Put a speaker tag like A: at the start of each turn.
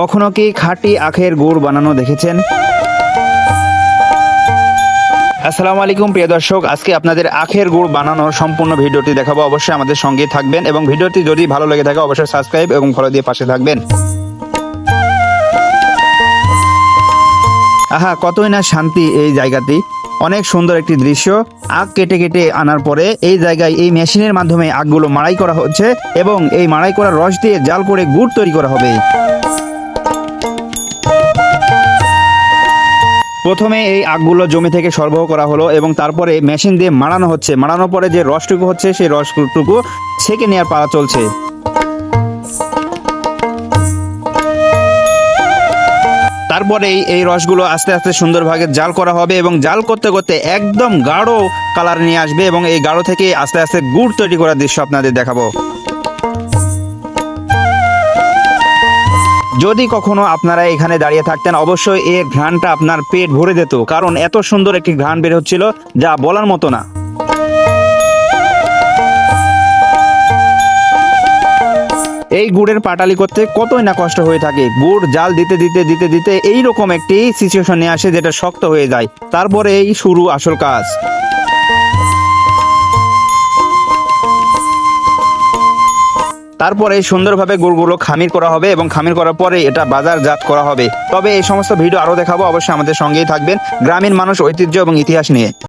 A: কখনো কি খাঁটি আখের গুড় বানানো দেখেছেন? আসসালামু আলাইকুম, প্রিয় দর্শক। আজকে আপনাদের আখের গুড় বানানোর সম্পূর্ণ ভিডিওটি দেখাবো। অবশ্যই আমাদের সঙ্গে থাকবেন এবং ভিডিওটি যদি ভালো লেগে থাকে, অবশ্যই সাবস্ক্রাইব এবং ফলো দিয়ে পাশে থাকবেন। আহা, কতই না শান্তি এই জায়গাটি। অনেক সুন্দর একটি দৃশ্য। আখ কেটে কেটে আনার পরে এই জায়গায় এই মেশিনের মাধ্যমে আখগুলো মাড়াই করা হচ্ছে এবং এই মাড়াই করা রস দিয়ে জাল করে গুড় তৈরি করা হবে। প্রথমে এই আগগুলো জমি থেকে সরবরাহ করা হলো এবং তারপরে মেশিন দিয়ে মাড়ানো হচ্ছে। মাড়ানোর পরে যে রসটুকু হচ্ছে, সেই রসটুকু ছেঁকে নেওয়ার পালা চলছে। তারপরে এই- এই রসগুলো আস্তে আস্তে সুন্দরভাবে জাল করা হবে এবং জাল করতে করতে একদম গাঢ় কালার নিয়ে আসবে এবং এই গাঢ় থেকে আস্তে আস্তে গুড় তৈরি করার দৃশ্য আপনাদের দেখাবো। যদি কখনো আপনারা এখানে দাঁড়িয়ে থাকতেন, অবশ্যই এর ঘ্রাণটা আপনার পেট ভরে যেত, কারণ এত সুন্দর একটি ঘ্রাণ বের হচ্ছিল যা বলার মতো না। এই গুড়ের পাটালি করতে কতই না কষ্ট হয়ে থাকে। গুড় জাল দিতে দিতে দিতে দিতে এই রকম একটি সিচুয়েশন আসে যেটা শক্ত হয়ে যায়। তারপরে এই শুরু আসল কাজ। তারপরে সুন্দরভাবে গুড়গুলো খামির করা হবে এবং খামির করার পরে এটা বাজারজাত করা হবে। তবে এই সমস্ত ভিডিও আরও দেখাবো, অবশ্যই আমাদের সঙ্গেই থাকবেন। গ্রামীণ মানুষ, ঐতিহ্য এবং ইতিহাস নিয়ে।